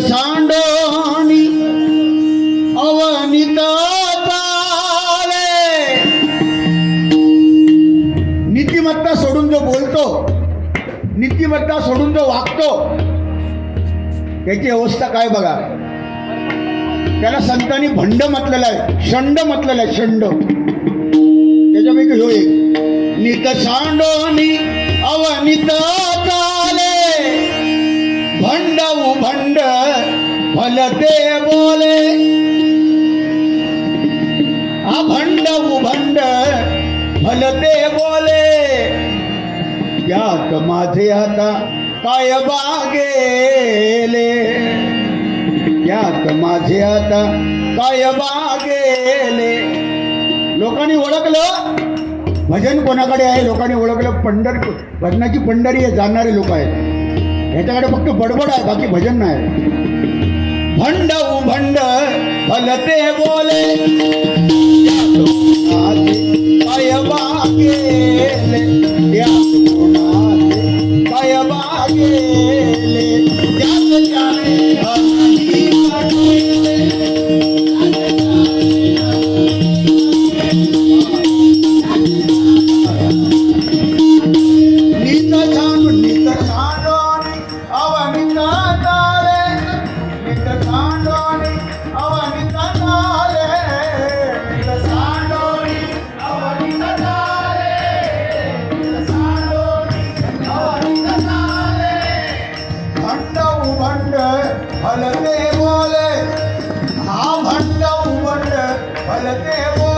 सांडोनी अवनित नीतिमत्ता सोडून जो बोलतो नीतिमत्ता सोडून जो वागतो त्याची अवस्था काय बघा? त्याला संतांनी भंड म्हटलेलं आहे शंड म्हटलेलं आहे शंड त्याच्यापैकी ह्यो एक. नित सांडोनी अवनित चाले भंड भंड भलते बोले। अभंड उभंड भलते बोले। यात माझे आता काय बागेले यात माझे आता काय बागेले लोकांनी ओळखलं? भजन कोणाकडे आहे? लोकांनी ओळखलं पंढर भजनाची पंढरी आहे जाणणारे लोक आहेत. ह्याच्याकडे फक्त बडबड आहे बाकी भजन नाही. भंड उभंड भलते बोले हलते बोले हा भंड उभंड हलते बोले.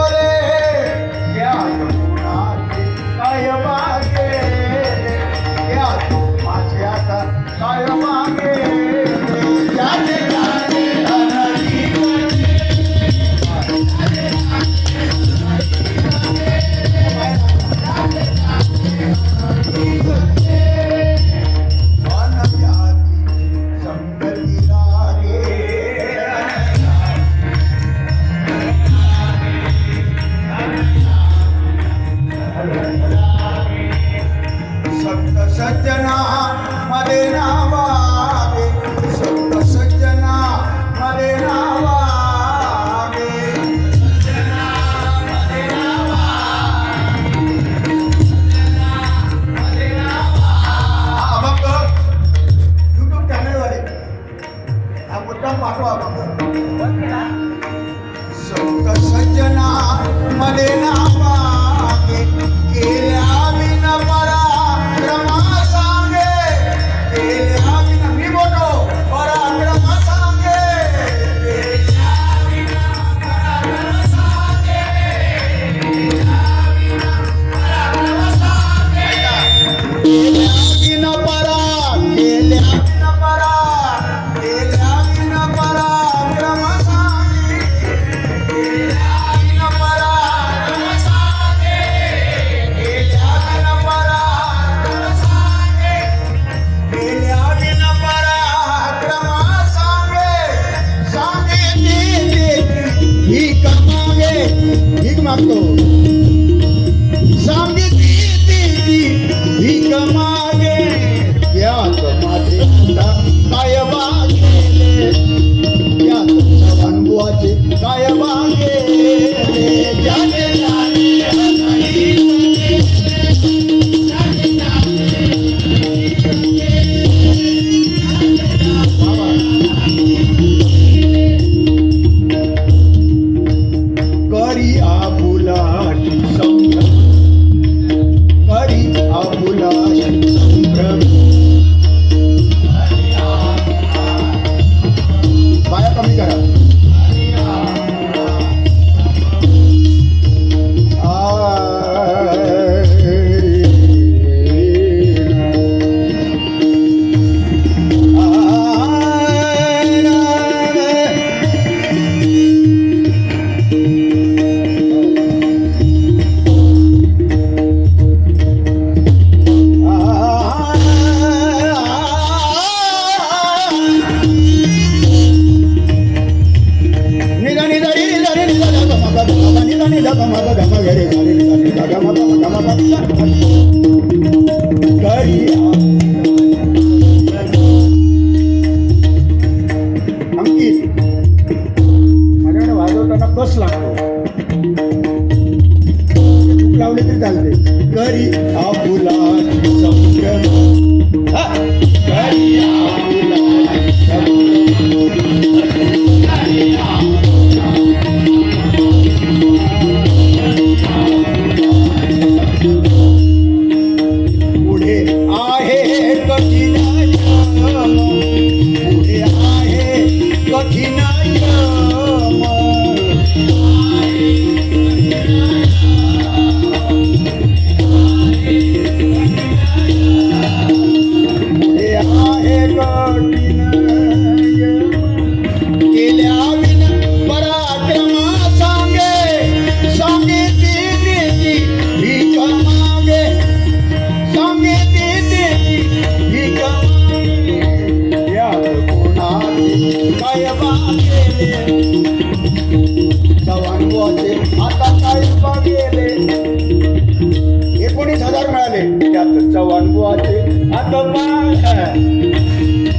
Yeah. Saia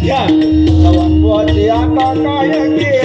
Yeah, kawan buat dia kakak yang dia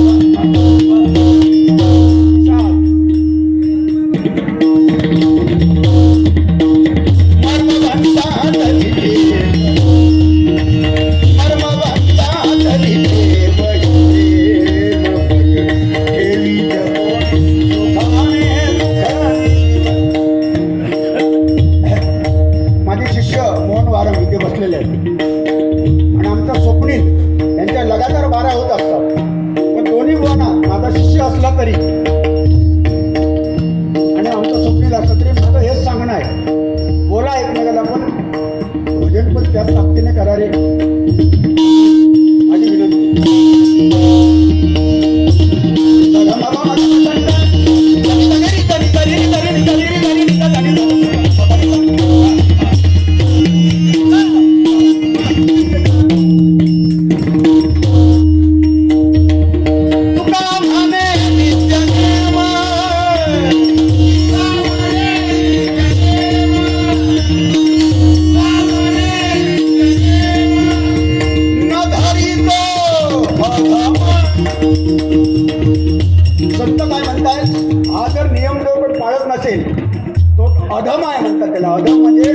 असेल तो अधम आहे म्हणतात त्याला. अधम म्हणजे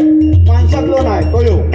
माणसातलो नाही तो योग